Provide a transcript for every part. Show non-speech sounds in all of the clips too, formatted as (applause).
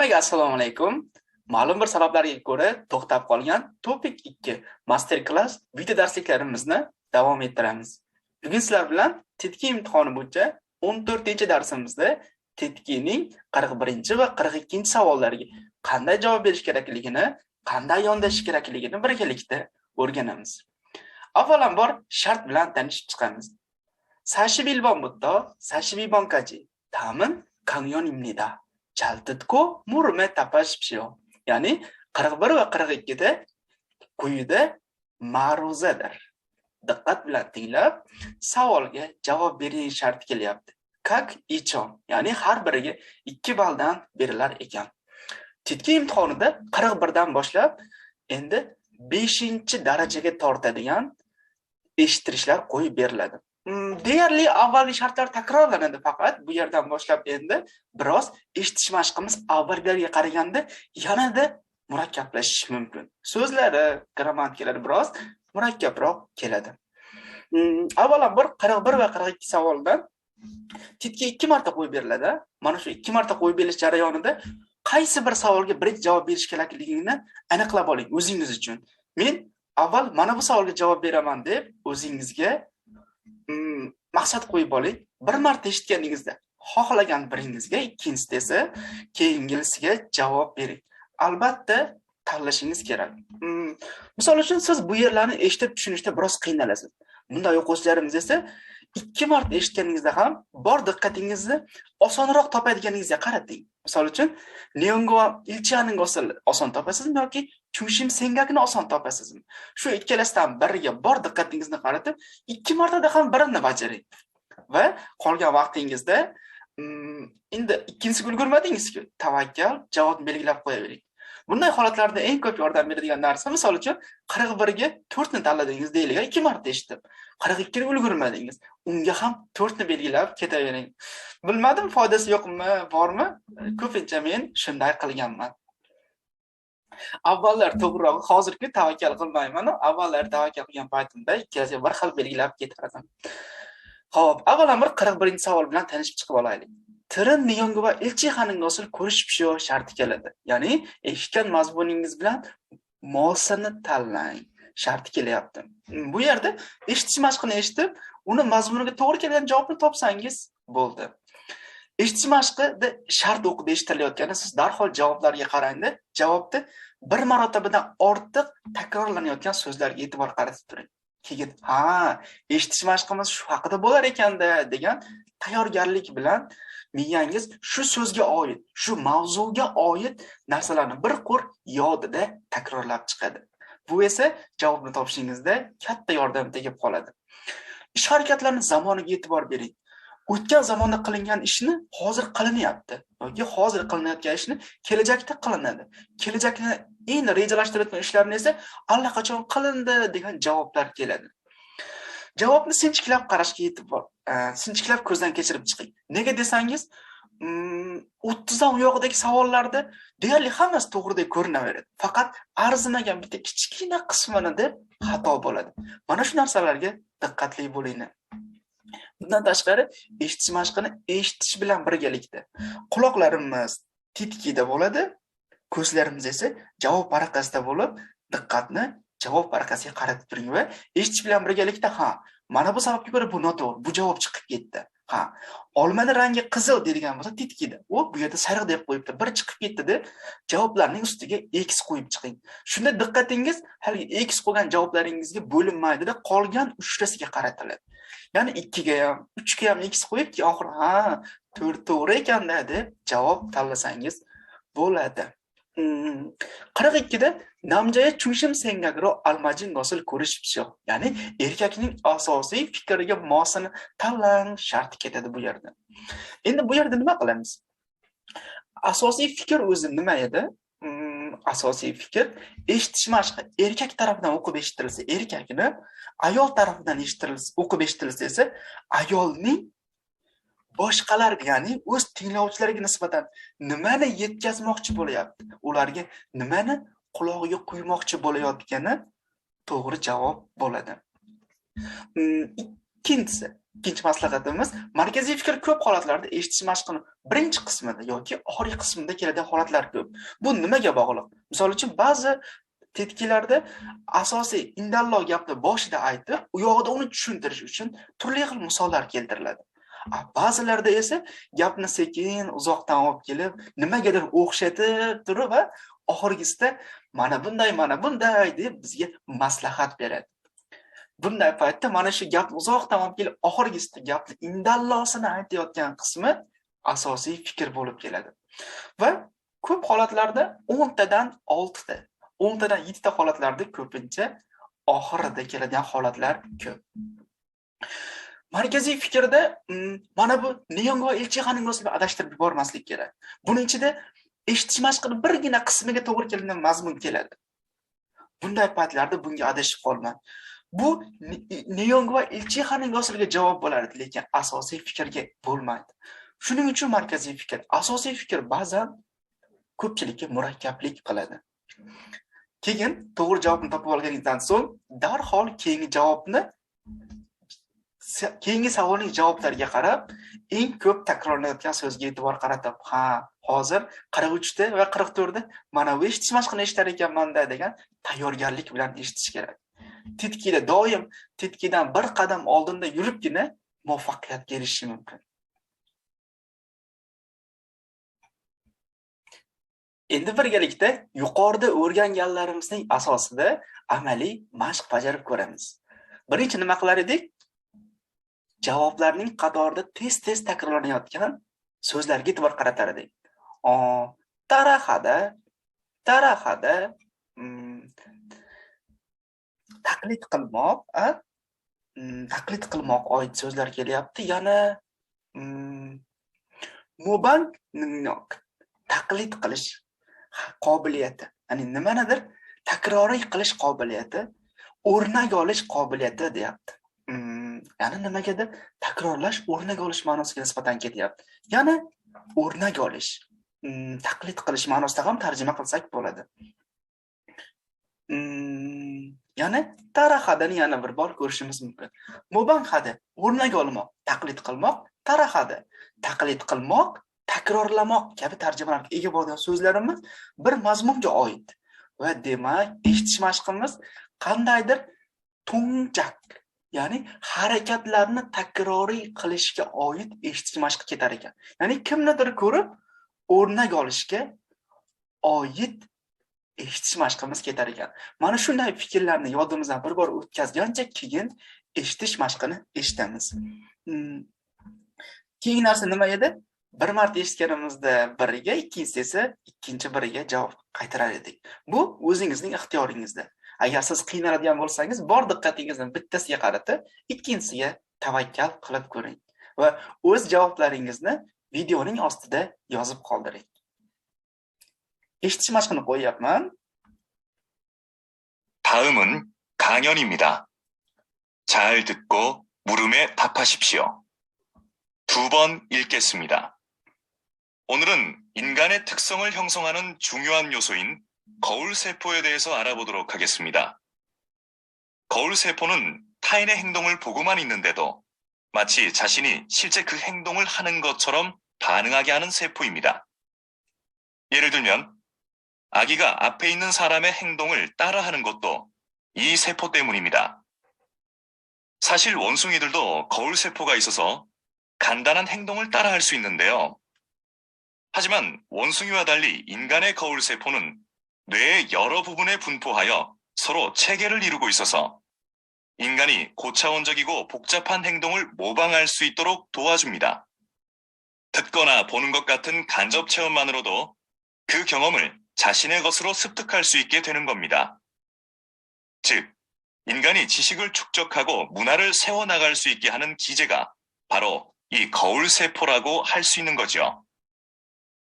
Hammaga assalomu alaykum. Ma'lum bir sabablarga ko'ra to'xtab qolgan Topic 2 master klass video darsliklarimizni davom ettiramiz. Bugun sizlar bilan TETKI imtihoni bo'yicha 14-darsimizda TETKIning 41 va 42 savollariga qanday javob berish kerakligini, qanday yondashish kerakligini birgalikda o'rganamiz. Avvalambor shart bilan tanishib chiqamiz. sashibilbon butto, sashibibonkaji ta'min kanyon imnida. 지 다음은 강연입니다. 잘 듣고 물음에 답하십시오. ya'ni 41 va 42da quyida ma'ruzadir. Diqqat bilan tinglab, savolga javob bering sharti kelyapti. Как и чё, ya'ni har biriga 2 balldan berilar ekan. Titki imtihonida 41 dan boshlab endi 5-darajaga tortadigan eshittirishlar qo'yib beriladi. Mm, deyarli avvalgi shartlar takrorlanadi faqat. Bu yerdan boshlab endi biroz eshitish mashqimiz avvalgilarga qaraganda yanada murakkablashishi mumkin. So'zlari grammatikalari biroz murakkabroq keladi. Mm, avvalambor qirq bir va qirq ikki savoldan titga ikki marta qo'yib beriladi. Mana shu ikki marta qo'yib berilish jarayonida qaysi bir savolga birinchi javob berish kerakligini aniqlab oling o'zingiz uchun. Men avval mana bu savolga javob beraman deb o'zingizga Hmm, maqsad qo'yib oling. Bir marta eshitganingizda xohlagan biringizga ikkinchisida esa keyingisiga javob bering. Albatta tanlashingiz kerak. Hmm, misol uchun siz bu yerlarni eshitib tushunishda biroz qiynalasiz. Bunday o'quvchilarimiz esa ikki marta eshitganingizda ham bor diqqatingizni osonroq topadiganingizga qarating. Misol uchun neongo ilchaning oson topasizmi yoki chumshim sengakni oson topasizmi shu ikkalasidan biriga bor diqqatingizni qaratib ikki martada ham birini bajaring. Va qolgan vaqtingizda mm, endi ikkinchisiga ulgurmadingizku tavakkal javobni belgilab qo'yavering. Bunday holatlarda eng ko'p yordam beradigan narsa misol uchun qirq birga to'rtni tanladingiz deylik ikki marta eshitib qirq ikkiga ulgurmadingiz unga ham to'rtni belgilab ketavering. Bilmadim foydasi yo'qmi bormi? Ko'pincha men shunday qilganman. Avvallar to'g'rirog'i hozirgi tavakkal qilmayman avvallar tavakkal qilgan paytimda ikkalasiga bir xil belgilab ketardim. Ho'p avvalambor qirq birinchi savol bilan tanishib chiqib olaylik. Tiri niyongi va ilchixaning hosil ko'rishibshu sharti keladi. Ya'ni eshitgan mazmuningiz bilan mosini tanlang sharti kelyapti. Bu yerda eshitish mashqini eshitib uni mazmuniga to'g'ri kelgan javobni topsangiz bo'ldi. Eshitish mashqida shart o'qib eshitilayotganda siz darhol javoblarga qarangda javobda bir marotabadan ortiq takrorlanayotgan so'zlarga e'tibor qaratib turing. Keyin ha eshitish mashqimiz shu haqida bo'lar ekanda degan tayyorgarlik bilan miyangiz shu so'zga oid shu mavzuga oid narsalarni bir qo'r yodida takrorlab chiqadi. Bu esa javobni topishingizda katta yordam tegib qoladi. Ish harakatlarini zamoniga e'tibor bering. O'tgan zamonda qilingan ishni hozir qilinyapti. Yoki hozir qilinayotgan ishni kelajakda qilinadi. Kelajakni endi rejalashtirayotgan ishlarni esa allaqachon qilindi degan javoblar keladi. Javobni sinchiklab qarashga yetib bor e, sinchiklab ko'zdan kechirib chiqing. Nega desangiz mm, o'ttizdan uyog'idagi savollarda deyarli hammasi to'g'ridek ko'rinaveradi. Faqat arzimagan bitta kichkina qismini deb xato bo'ladi. Mana shu narsalarga diqqatli bo'linglar bundan tashqari eshitish mashqini eshitish bilan birgalikda. Quloqlarimiz titkida bo'ladi ko'zlarimiz esa javob varaqasida bo'lib diqqatni javob varaqasiga qaratib turing va eshitish bilan birgalikda ha mana bu sababga ko'ra bu noto'g'ri bu javob chiqib ketdi. Ha olmani rangi qizil deydigan bo'lsa titkida u bu yerda sariq deb qo'yibdi bir chiqib ketdi javoblarning ustiga x qo'yib chiqing. Shunda diqqatingiz haligi x qo'ygan javoblaringizga bo'linmaydida qolgan uchtasiga qaratiladi. Ya'ni ikkiga ham uchga ham x qo'yib keyin oxiri ha to'rt to'g'ri ekanda deb javob tanlasangiz bo'ladi. Hmm, qirq ikkida namjaya chushim sengagro almajin nosil ko'rish все ya'ni erkakning asosiy fikriga mosini tanlang sharti ketadi bu yerda. Endi bu yerda nima qilamiz? Asosiy fikr o'zi nima edi? Asosiy fikr eshitish mashqi erkak tarafidan o'qib eshittirilsa erkakni ayol tarafidan eshittirilsa o'qib eshittirilsa esa ayolning boshqalarga ya'ni o'z tinglovchilariga nisbatan nimani yetkazmoqchi bo'lyapti ularga nimani qulog'iga quymoqchi bo'layotgani to'g'ri javob bo'ladi. Mm, ikkinchisi ikkinchi maslahatimiz markaziy fikr ko'p holatlarda eshitish mashqini birinchi qismida yoki oxirgi qismida keladigan holatlar ko'p. Bu nimaga bog'liq? Misol uchun ba'zi tetkilarda asosiy indallo gapni boshida aytib u yog'ida uni tushuntirish uchun turli xil misollar keltiriladi. A, ba'zilarda esa gapni sekin uzoqdan olib kelib nimagadir o'xshatib turib va oxirgisida mana bunday mana bunday deb bizga maslahat beradi. Bunday paytda mana shu gap uzoq davom kelib oxirgisida gapni indallosini aytayotgan qismi asosiy fikr bo'lib keladi. Va ko'p holatlarda o'ntadan oltita o'ntadan yettita holatlarda ko'pincha oxirida keladigan holatlar ko'p. Markaziy fikrda mm, mana bu neonga va o'zini adashtirib yubormaslik kerak. Buning ichida eshitish mashqini birgina qismiga to'g'ri keladigan mazmun keladi. Bunday paytlarda bunga adashib qolmang bu neong va elchi javob bo'lardi, lekin asosiy fikrga bo'lmaydi. Shuning uchun markaziy fikr asosiy fikr ba'zan ko'pchilikka murakkablik qiladi. Keyin to'g'ri javobni topib olganingizdan so'ng darhol keyingi javobni keyingi savolning javoblariga qarab eng ko'p takrorlanayotgan so'zga e'tibor qaratib ha hozir qirq uchta va qirq to'rtda mana bu eshitish mashqini eshitar ekanmanda degan tayyorgarlik bilan eshitish kerak. Tetkida doim tetkidan bir qadam oldinda yuribgina muvaffaqiyatga kelishi mumkin. Endi birgalikda yuqorida o'rganganlarimizning asosida amaliy mashq bajarib ko'ramiz. Birinchi nima qilar edik? Javoblarning qatorida tez tez takrorlanayotgan so'zlarga e'tibor qaratar edik. O, tarahada tarahada mm, taqlid qilmoq mm, taqlid qilmoq oid so'zlar kelyapti. Yana mm, taqlid qilish qobiliyati. Ya'ni nimanidir takroriy qilish qobiliyati o'rnak olish qobiliyati deyapti. Mm, ya'ni nimagadir takrorlash o'rnak olish ma'nosiga nisbatan ketyapti. Yana o'rnak olish mm, taqlid qilish ma'nosida ham tarjima qilsak bo'ladi. Ya'ni tara tarahadani yana bir bor ko'rishimiz mumkin. Mubanhada o'rnak olmoq taqlid qilmoq tarahada. Taqlid qilmoq takrorlamoq kabi tarjimalarga ega bo'lgan so'zlarimiz bir mazmunga oid. Va demak eshitish mashqimiz qandaydir? To'nchak, ya'ni harakatlarni takroriy qilishga oid eshitish mashqi ketar ekan. Ya'ni kimnidir ko'rib o'rnak olishga oid eshitish mashqimiz ketar ekan. Mana shunday fikrlarni yodimizdan bir bor o'tkazgancha keyin eshitish mashqini eshitamiz. Mm. keyingi narsa nima edi? Bir marta eshitganimizda biriga ikkinchisi esa ikkinchi biriga javob qaytarar edik. Bu o'zingizning ixtiyoringizda. Agar siz qiynaladigan bo'lsangiz bor diqqatingizni bittasiga qaratib ikkinchisiga tavakkal qilib ko'ring va o'z javoblaringizni videoning ostida yozib qoldiring. Eshitish mashqini qo'yyapman 다음은 강연입니다. 잘 듣고 물음에 답하십시오. 두 번 읽겠습니다. 오늘은 인간의 특성을 형성하는 중요한 요소인 거울세포에 대해서 알아보도록 하겠습니다. 거울세포는 타인의 행동을 보고만 있는데도 마치 자신이 실제 그 행동을 하는 것처럼 반응하게 하는 세포입니다. 예를 들면 아기가 앞에 있는 사람의 행동을 따라하는 것도 이 세포 때문입니다. 사실 원숭이들도 거울 세포가 있어서 간단한 행동을 따라할 수 있는데요. 하지만 원숭이와 달리 인간의 거울 세포는 뇌의 여러 부분에 분포하여 서로 체계를 이루고 있어서 인간이 고차원적이고 복잡한 행동을 모방할 수 있도록 도와줍니다. 듣거나 보는 것 같은 간접 체험만으로도 그 경험을 자신의 것으로 습득할 수 있게 되는 겁니다. 즉, 인간이 지식을 축적하고 문화를 세워나갈 수 있게 하는 기제가 바로 이 거울세포라고 할 수 있는 거죠.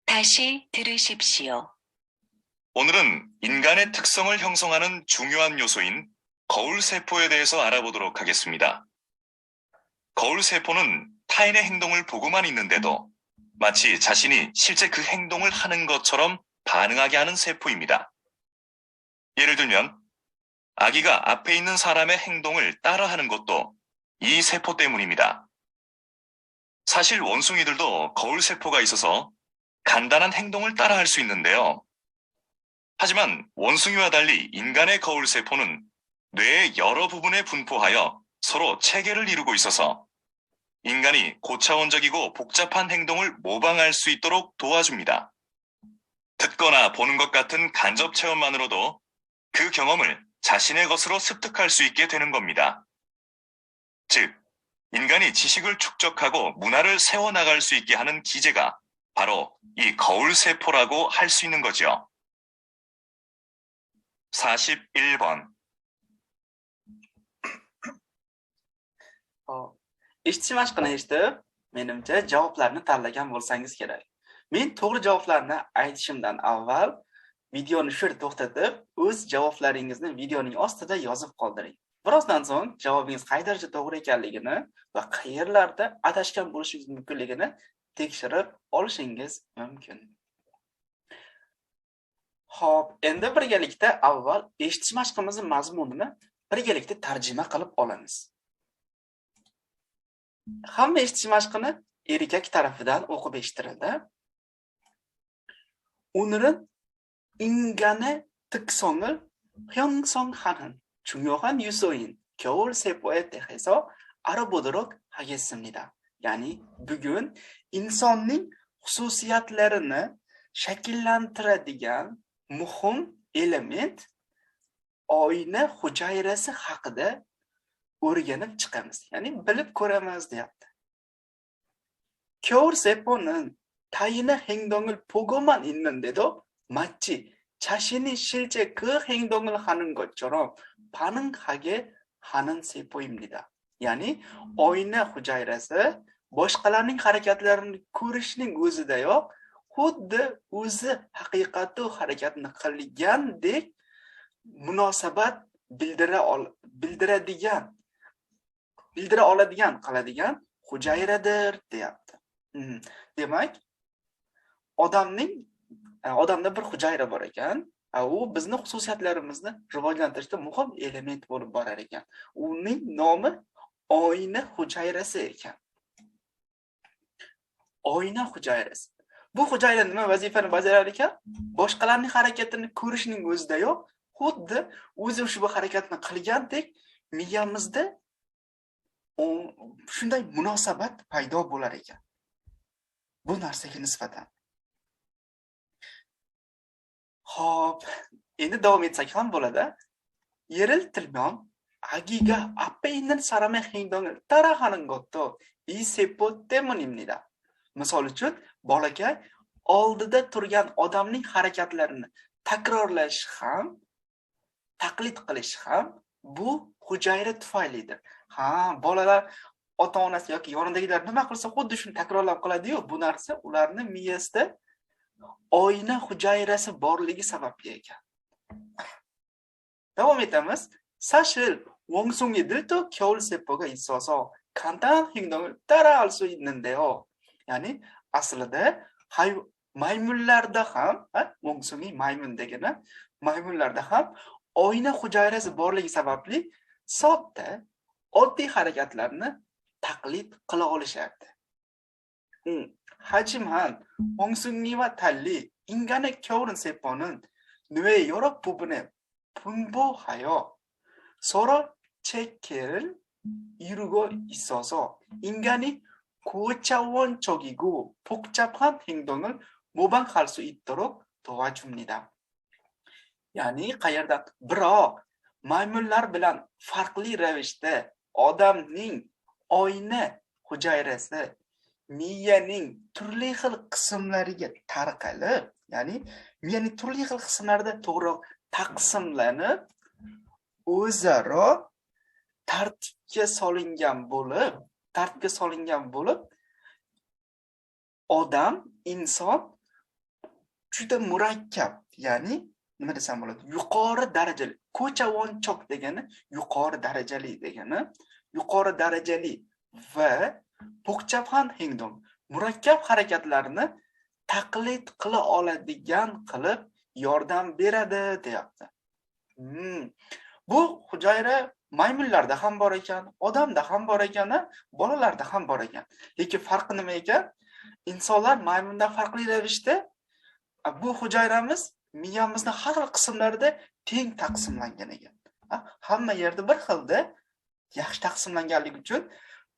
다시 들으십시오. 오늘은 인간의 특성을 형성하는 중요한 요소인 거울세포에 대해서 알아보도록 하겠습니다. 거울세포는 타인의 행동을 보고만 있는데도 마치 자신이 실제 그 행동을 하는 것처럼 반응하게 하는 세포입니다. 예를 들면, 아기가 앞에 있는 사람의 행동을 따라하는 것도 이 세포 때문입니다. 사실 원숭이들도 거울 세포가 있어서 간단한 행동을 따라할 수 있는데요. 하지만 원숭이와 달리 인간의 거울 세포는 뇌의 여러 부분에 분포하여 서로 체계를 이루고 있어서 인간이 고차원적이고 복잡한 행동을 모방할 수 있도록 도와줍니다. 듣거나 보는 것 같은 간접 체험만으로도 그 경험을 자신의 것으로 습득할 수 있게 되는 겁니다. 즉, 인간이 지식을 축적하고 문화를 세워나갈 수 있게 하는 기제가 바로 이 거울 세포라고 할 수 있는 거죠. 41번. Hop. Eshitish mashqini eshitib, menimcha javoblarni tanlagan bo'lsangiz kerak. Men to'g'ri javoblarni aytishimdan avval videoni shu yerda to'xtatib, o'z javoblaringizni videoning ostida yozib qoldiring. Birozdan so'ng javobingiz qay darajada to'g'ri ekanligini va qayerlarda adashgan bo'lishingiz mumkinligini tekshirib olishingiz mumkin. Xo'p, endi birgalikda avval eshitish mashqimizning mazmunini birgalikda tarjima qilib olamiz. hamma eshitish mashqini erkak tarafidan o'qib eshittirildi. 오늘은 인간의 특성을 형성하는 중요한 요소인 겨울 세포에 대해서 알아보도록 하겠습니다. ya'ni bugun insonning xususiyatlarini shakllantiradigan muhim element oyna hujayrasi haqida o'rganib chiqamiz ya'ni bilib ko'ramiz deyapti 겨울 세포는 타인의 행동을 보고만 있는데도 마치 자신이 실제 그 행동을 하는 것처럼 반응하게 하는 세포입니다. ya'ni oyna hujayrasi boshqalarning harakatlarini ko'rishning o'zidayoq xuddi o'zi haqiqatu harakatni qilgandek munosabat bildira ol bildiradigan bildira oladigan qiladigan hujayradir deyapti Mhm. demak odamning e, odamda bir hujayra bor ekan a, u bizni xususiyatlarimizni rivojlantirishda muhim element bo'lib borar ekan. Uning nomi oyna hujayrasi ekan. Oyna hujayrasi. Bu hujayra nima vazifani bajarar ekan? Boshqalarning harakatini ko'rishning o'zidayoq xuddi o'zi ushbu harakatni qilgandek miyamizda shunday munosabat paydo bo'lar ekan. Bu narsaga nisbatan. ho'p endi davom etsak ham bo'ladi 예를 들면 아기가 앞에 있는 사람의 행동을 따라하는 것도 이 세포 때문입니다. misol uchun bolaga oldida turgan odamning harakatlarini takrorlash ham taqlid qilish ham bu hujayra tufaylidir ha bolalar ota onasi yoki yonidagilar nima qilsa xuddi shuni takrorlab qiladiyu bu narsa ularni miyasida oyna hujayrasi borligi sababli ekan davom etamiz 사실 원숭이들도 겨울 세포가 있어서 간단한 행동을 따라할 수 있는데요. ya'ni aslida hay- maymunlarda ham ha, 원숭이 maymun degani maymunlarda ham oyna hujayrasi borligi sababli sodda oddiy harakatlarni taqlid qila olishadi 음, 하지만 원숭이와 달리 인간의 겨울은 세포는 뇌의 여러 부분에 분포하여 서로 체계를 이루고 있어서 인간이 고차원적이고 복잡한 행동을 모방할 수 있도록 도와줍니다. ya'ni qayerda biroq maymunlar bilan farqli miyaning turli xil qismlariga tarqalib ya'ni miyaning turli xil qismlarida to'g'riroq taqsimlanib o'zaro tartibga solingan bo'lib tartibga solingan bo'lib odam inson juda murakkab ya'ni nima desam bo'ladi yuqori darajali ko'chavonchoq degani yuqori darajali degani yuqori darajali va po'qchaphan hingdom murakkab harakatlarni taqlid qila oladigan qilib yordam beradi deyapti. Hmm. bu hujayra maymunlarda ham bor ekan odamda ham bor ekan bolalarda ham bor ekan. Lekin farqi nima ekan? Insonlar maymundan farqli ravishda bu hujayramiz miyamizni har xil qismlarida teng taqsimlangan ekan. Hamma yerda bir xilda yaxshi taqsimlanganligi uchun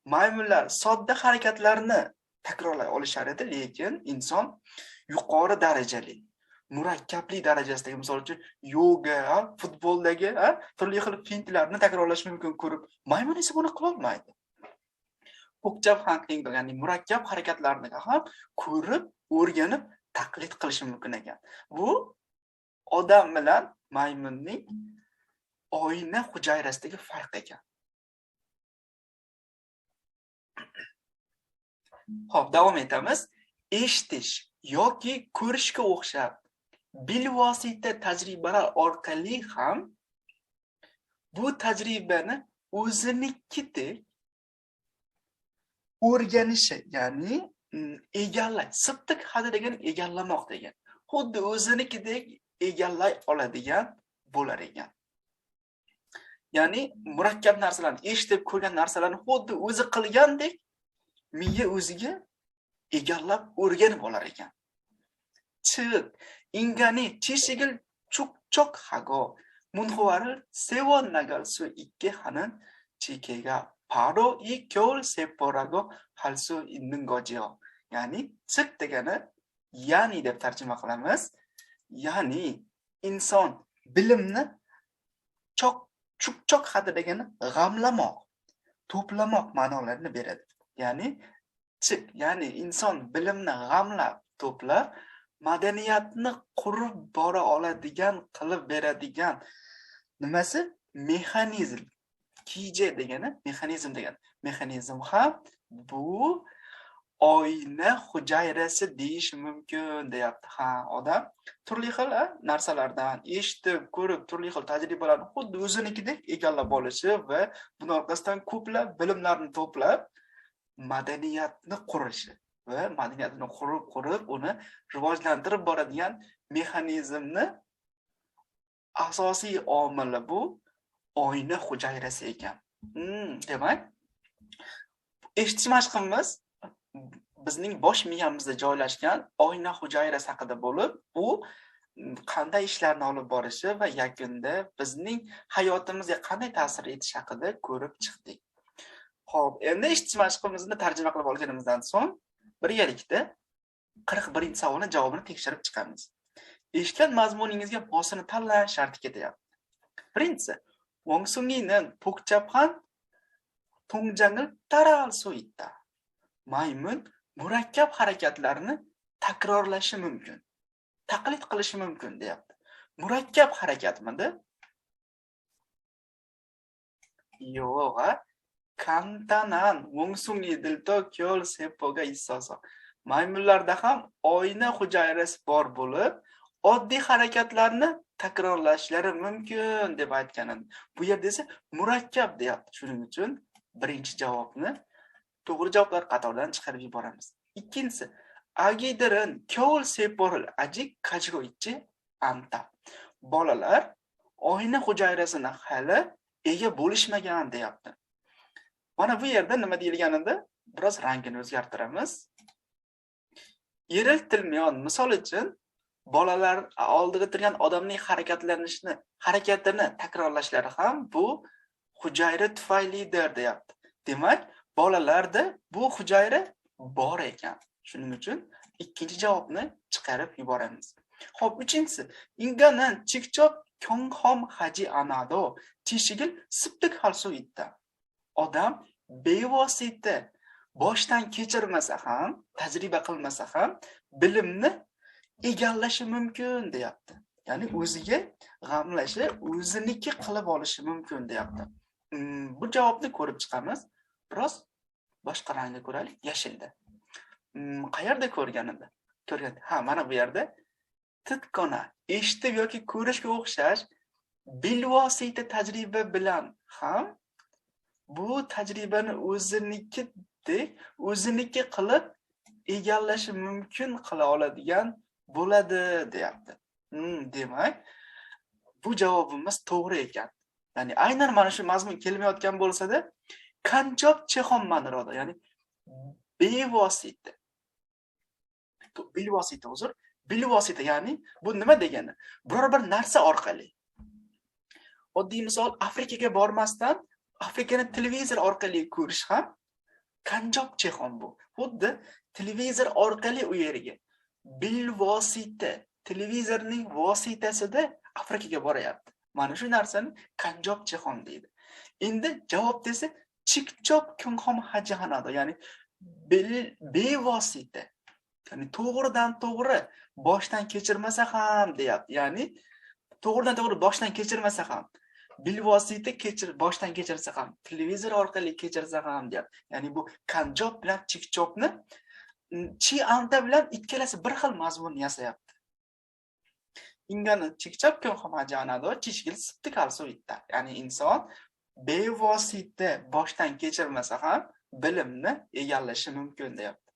maymunlar sodda harakatlarni takrorlay olishar edi lekin inson yuqori darajali murakkablik darajasidagi misol uchun yoga futboldagi turli xil fintlarni takrorlash mumkin ko'rib maymun esa buni qilolmaydi. O'kchab handling ya'ni murakkab harakatlarni ham ko'rib o'rganib taqlid qilishi mumkin ekan. Bu odam bilan maymunning oyna hujayrasidagi farq ekan. Xo'p, davom etamiz. Eshitish yoki ko'rishga o'xshab bilvosita tajribalar orqali ham bu tajribani o'zinikidek o'rganishi, ya'ni mm, egallash, sibtiq hadi degani egallamoq degan. Xuddi o'zinikidek egallay oladigan bo'lar ekan. ya'ni murakkab narsalarni eshitib ko'rgan narsalarni xuddi o'zi qilgandek miya o'ziga egallab o'rganib olar ekan. Chiq ingani chishigil chukchoq hago munhuvaril sevon nagalsu ikki hanin chikega paro i kyoul seporago halsu inningojio ya'ni chiq degani ya'ni deb tarjima qilamiz. Ya'ni inson bilimni chok chukchoq degani g'amlamoq, to'plamoq ma'nolarini beradi. Ya'ni chik, ya'ni inson bilimni g'amlab, to'plab madaniyatni qurib bora oladigan qilib beradigan nimasi? Mexanizm. Kije degani mexanizm degani. Mexanizm ham bu oyna hujayrasi deyish mumkin deyapti. Ha odam turli xil narsalardan eshitib ko'rib turli xil tajribalarni xuddi o'zinikidek egallab olishi va buni orqasidan ko'plab bilimlarni to'plab madaniyatni qurishi va madaniyatni qurib qurib uni rivojlantirib boradigan mexanizmni asosiy omili bu oyna hujayrasi ekan. Hmm, demak eshitish mashqimiz bizning bosh miyamizda joylashgan oyna hujayrasi haqida bo'lib u mm, qanday ishlarni olib borishi va yakunda bizning hayotimizga qanday ta'sir etishi haqida ko'rib chiqdik ho'p endi eshitish mashqimizni tarjima qilib olganimizdan so'ng birgalikda qirq birinchi savolni javobini tekshirib chiqamiz eshitgan mazmuningizga mosini tanlash sharti ketyapti birinchisi 원숭이는 복잡한 통장을 따라할 수 있다. maymun murakkab harakatlarni takrorlashi mumkin. Taqlid qilishi mumkin deyapti. Murakkab harakatmidi? Yo'q a? Kantanan vungsungi dilto ko'l sepoga issoso maymunlarda ham oyna hujayrasi bor bo'lib oddiy harakatlarni takrorlashlari mumkin deb aytgan edi bu yerda esa murakkab deyapti. Shuning uchun birinchi javobni to'g'ri javoblar qatoridan chiqarib yuboramiz. Ikkinchisi agidirin kovul seporil ajik kajgoichi anta bolalar oyna hujayrasini hali ega bo'lishmagan deyapti. Mana bu yerda nima deyilganida biroz rangini o'zgartiramiz. Eriltilmayon misol uchun bolalar oldida turgan odamning harakatlanishini harakatini takrorlashlari ham bu hujayra tufaylidir deyapti. Demak bolalarda bu hujayra bor ekan. Shuning uchun ikkinchi javobni chiqarib yuboramiz. Ho'p uchinchisi. Inganan chikchok konghom haji anado tishigil siptik halsu itda odam bevosita boshdan kechirmasa ham tajriba qilmasa ham bilimni egallashi mumkin deyapti. Ya'ni o'ziga g'amlashi o'ziniki qilib olishi mumkin deyapti. Mm, bu javobni ko'rib chiqamiz. Biroz boshqa rangda ko'raylik yashilda. Mm, qayerda ko'rgan ko'rgan ha mana bu yerda titkona eshitib yoki ko'rishga o'xshash bilvosita tajriba bilan ham bu tajribani o'zinikidek o'ziniki qilib egallashi mumkin qila oladigan bo'ladi deyapti. Hmm, demak bu javobimiz to'g'ri ekan. Ya'ni aynan mana shu mazmun kelmayotgan bo'lsa-da, kanjob chexon ma'noda, ya'ni bevosita. To- Bilvosita uzr, bilvosita ya'ni bu nima degani? Biror bir narsa orqali. Oddiy misol Afrikaga bormasdan Afrikani televizor orqali ko'rish ham kanjob chexon bu. Xuddi televizor orqali u yerga bilvosita televizorning vositasida Afrikaga boryapti. Mana shu narsani kanjob chexon deydi. Endi javob desa chikchop kunxom hajanada, ya'ni bil- bevosita. Ya'ni to'g'ridan to'g'ri boshdan kechirmasa ham deyapti. Ya'ni to'g'ridan to'g'ri boshdan kechirmasa ham bilvosita kechir boshdan kechirsa ham televizor orqali kechirsa ham deyapti. Ya'ni bu kanjob bilan chikchopni chi anta bilan ikkalasi bir xil mazmunni yasayapti. ingani chikchop kun homajanado chishgil sipti kalsu itta. Ya'ni inson bevosita boshdan kechirmasa ham bilimni egallashi mumkin deyapti.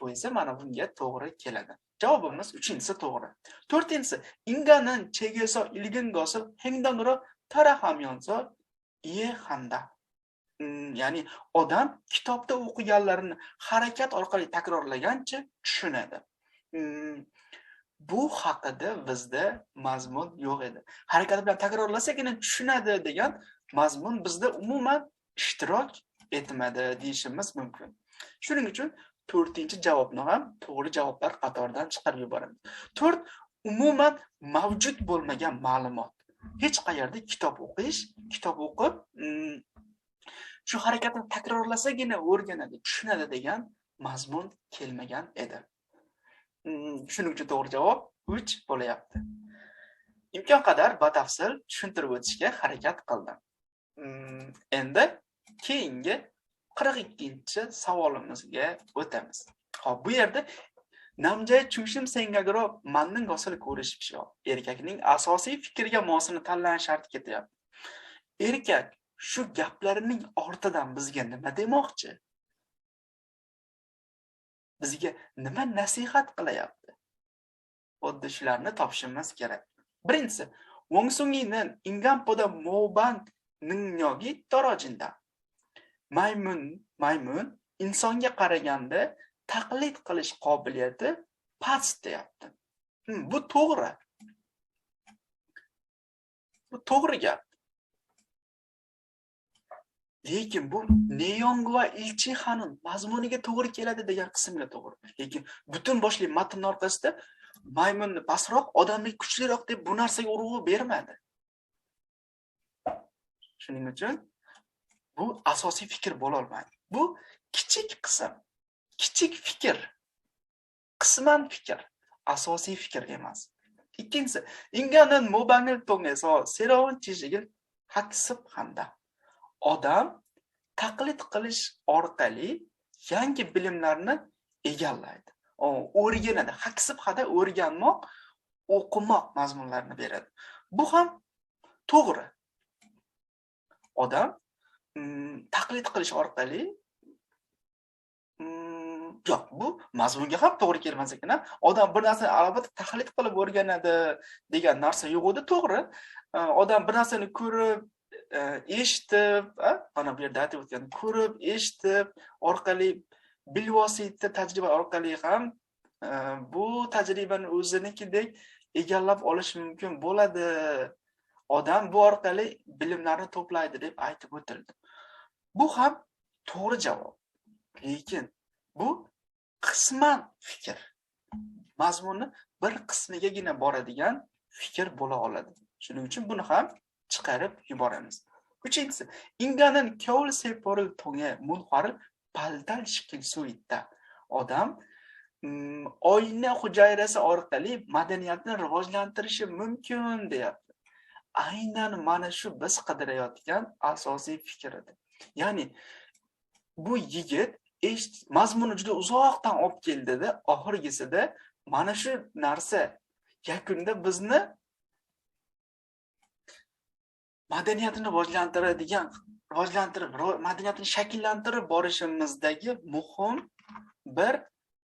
Bu esa mana bunga to'g'ri keladi. Javobimiz 3-inchisi to'g'ri. 4-inchisi inganin chegeso ilgin gosib hengdangro tarahamyonso iye handa. Mm, ya'ni odam kitobda o'qiganlarini harakat orqali takrorlagancha tushunadi. Mm, bu haqida bizda mazmun yo'q edi. Harakat bilan takrorlasagina tushunadi degan mazmun bizda umuman ishtirok etmadi deyishimiz mumkin. Shuning uchun 4-javobni ham to'g'ri javoblar qatoridan chiqarib yuboramiz. 4 umuman mavjud bo'lmagan ma'lumot. Hech qayerda kitob o'qish, kitob o'qib, mm, shu harakatni takrorlasagina o'rganadi, tushunadi degan mazmun kelmagan edi. Mm, shuning uchun to'g'ri javob 3 bo'layapti. Imkon qadar batafsil tushuntirib o'tishga harakat qildim. Mm, endi keyingi 42-savolimizga o'tamiz. ho'p bu yerda namjay chushim sengagro manning gosil ko'rish Erkakning asosiy fikriga mosini tanlash sharti ketyapti. Erkak shu gaplarining ortidan bizga nima demoqchi? Bizga nima nasihat qilyapti? Xuddi shularni topishimiz kerak. Birinchisi, Wongsunginin ingampoda 능력이 떨어진다. torojinda. Maymun, maymun insonga qaraganda taqlid qilish qobiliyati past deyapti. Hmm, Bu to'g'ri. Bu to'g'ri gap. Lekin bu Neyong va Ilchi Xanun mazmuniga to'g'ri keladi degan qismga to'g'ri. Lekin butun boshli matn orqasida maymunni pastroq, odamni kuchliroq deb bu narsaga urg'u bermadi. Shuning uchun bu asosiy fikr bo'la olmaydi. Bu kichik qism, kichik fikr, qisman fikr, asosiy fikr emas. Ikkinchisi, inganin mobangil tongeso serovun chishigil haksib odam taqlid qilish orqali yangi bilimlarni egallaydi. O'rganadi. Haksib hada o'rganmoq, o'qimoq mazmunlarini beradi. Bu ham to'g'ri. Odam mm, taqlid qilish orqali mm, yo'q, bu mazmunga ham to'g'ri kelmas ekan. Odam bir narsani albatta taqlid qilib o'rganadi degan narsa yo'q edi, to'g'ri. E, odam bir narsani ko'rib, e, eshitib, mana bu yerda aytib o'tgan, ko'rib, eshitib orqali bilvosita tajriba orqali ham e, bu tajribani o'zinikidek egallab olish mumkin bo'ladi. Odam bu orqali bilimlarni to'playdi deb aytib o'tildi. Bu ham to'g'ri javob. Lekin bu qisman fikr. Mazmunni bir qismigagina boradigan fikr bo'la oladi. Shuning uchun buni ham chiqarib yuboramiz. Uchinchisi, inganin kyoul seporil tonge munxaril paldal shikil suitda. Odam mm, oyna hujayrasi orqali madaniyatni rivojlantirishi mumkin deyapti. Aynan mana shu biz qidirayotgan asosiy fikr edi. Ya'ni bu yigit eshit mazmuni juda uzoqdan olib keldida, oxirgisida mana shu narsa yakunda bizni madaniyatni rivojlantiradigan rivojlantirib madaniyatni shakllantirib borishimizdagi muhim bir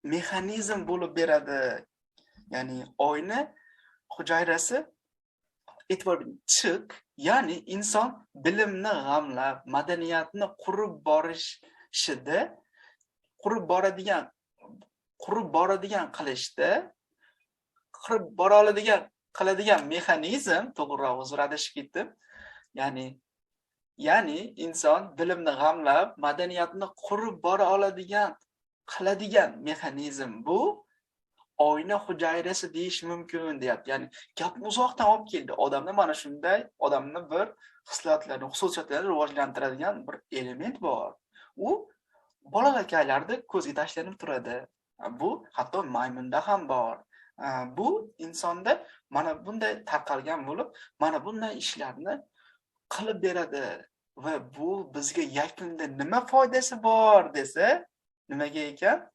mexanizm bo'lib beradi. Ya'ni oyni hujayrasi e'tibor chiq ya'ni inson bilimni g'amlab madaniyatni qurib borishida qurib boradigan qurib boradigan qilishda qurib bora oladigan qiladigan mexanizm to'g'riroq uzr adashib ketdim ya'ni ya'ni inson bilimni g'amlab madaniyatni qurib bora oladigan qiladigan mexanizm bu. Oyna hujayrasi deyish mumkin deyapti. Ya'ni gapni uzoqdan olib keldi. Odamda mana shunday odamni bir hislatlarni xususiyatlarini rivojlantiradigan bir element bor. U bolakaylarda ko'zga tashlanib turadi. Bu hatto maymunda ham bor. Bu insonda mana bunday tarqalgan bo'lib mana bunday ishlarni qilib beradi va bu bizga yakunda nima foydasi bor desa nimaga ekan?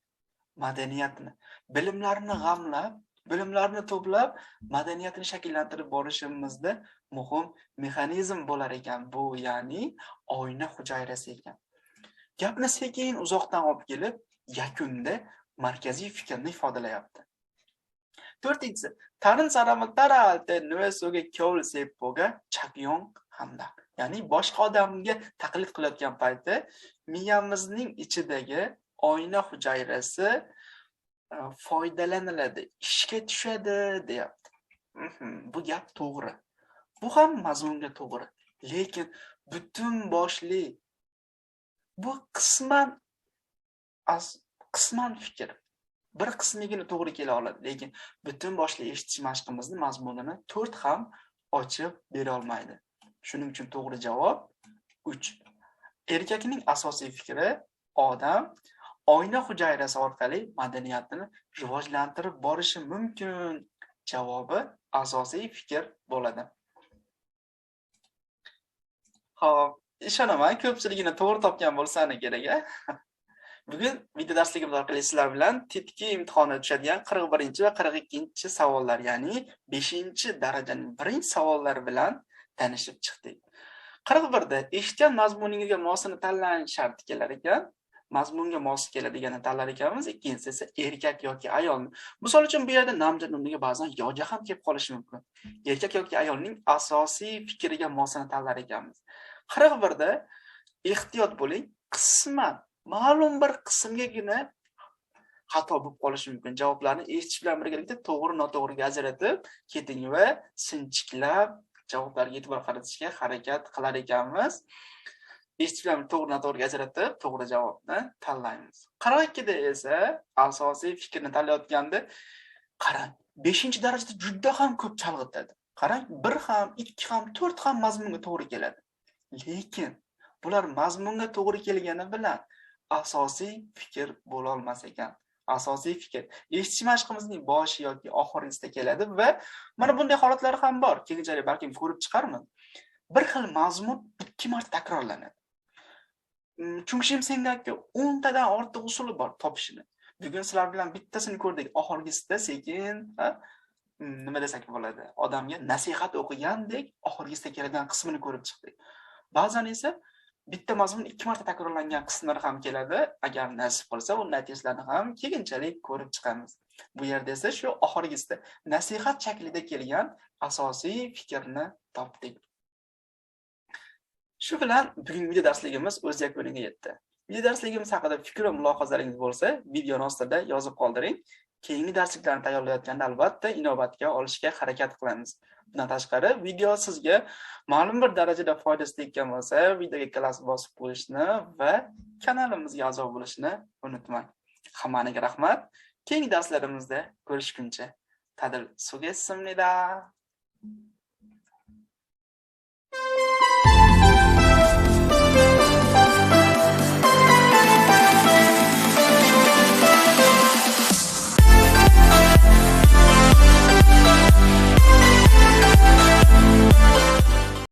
Madaniyatni bilimlarni g'amlab bilimlarni to'plab madaniyatni shakllantirib borishimizda muhim mexanizm bo'lar ekan bu ya'ni oyna hujayrasi ekan. Gapni sekin uzoqdan olib kelib yakunda markaziy fikrni ifodalayapti. To'rtinchisi tarin saramiltara alte nuesoga kyol seppoga chakyong hamda ya'ni boshqa odamga taqlid qilayotgan payti miyamizning ichidagi oyna hujayrasi e, foydalaniladi ishga tushadi deyapti. Mhm, bu gap to'g'ri. Bu ham mazmunga to'g'ri. Lekin butun boshli bu qisman as- qisman fikr. Bir qismigina to'g'ri kela oladi lekin butun boshli eshitish mashqimizni mazmunini to'rt ham ochib bera olmaydi. Shuning uchun to'g'ri javob uch. Erkakning asosiy fikri odam oyna hujayrasi orqali madaniyatini rivojlantirib borishi mumkin javobi asosiy fikr bo'ladi. Ho'p ishonaman ko'pchiligini to'g'ri topgan bo'lsani kerak a (laughs) bugun video darsligimiz orqali sizlar bilan tetki imtihonida tushadigan qirq birinchi va qirq ikkinchi savollar ya'ni beshinchi darajaning birinchi savollari bilan tanishib chiqdik. Qirq birda eshitgan mazmuningizga mosini tanlang sharti kelar ekan. Mazmunga mos keladigani tanlar ekanmiz. Ikkinchisi esa erkak yoki ayolni misol uchun bu yerda namja o'rniga ba'zan yoja ham kelib qolishi mumkin. Erkak yoki ayolning asosiy fikriga mosini tanlar ekanmiz. Qirq birda ehtiyot bo'ling qisman ma'lum bir qismgagina xato bo'lib qolishi mumkin. Javoblarni eshitish bilan birgalikda to'g'ri noto'g'riga ajratib keting va sinchiklab javoblarga e'tibor qaratishga harakat qilar ekanmiz. Eshitish bilan to'g'ri noto'g'riga ajratib to'g'ri javobni tanlaymiz qirq ikkida esa asosiy fikrni tanlayotganda qarang beshinchi darajada juda ham ko'p chalg'itadi qarang bir ham ikki ham to'rt ham mazmunga to'g'ri keladi. Lekin bular mazmunga to'g'ri kelgani bilan asosiy fikr bo'lolmas ekan. Asosiy fikr eshitish mashqimizning boshi yoki oxirinchisida keladi va mana bunday holatlar ham bor. Keyinchalik balkim ko'rib chiqarmiz bir xil mazmun ikki marta takrorlanadi. Mm, chunki o'ntadan ortiq usuli bor topishini bugun sizlar bilan bittasini ko'rdik oxirgisida sekin ha, nima desak bo'ladi odamga nasihat o'qigandek oxirgisida keladigan qismini ko'rib chiqdik ba'zan esa bitta mazmun ikki marta takrorlangan qismlar ham keladi agar nasib qilsa u natijalarini ham keyinchalik ko'rib chiqamiz bu yerda esa shu oxirgisida nasihat shaklida kelgan asosiy fikrni topdik shu bilan bugungi video darsligimiz o'z yakuniga yetdi video darsligimiz haqida fikr va mulohazalaringiz bo'lsa videoni ostida yozib qoldiring keyingi darsliklarni tayyorlayotganda albatta inobatga olishga harakat qilamiz bundan tashqari video sizga ma'lum bir darajada foydasi tekkan bo'lsa videoga ikkalasi bosib qo'yishni va kanalimizga a'zo bo'lishni unutmang hammaniga rahmat keyingi darslarimizda ko'rishguncha 다들 수고했습니다.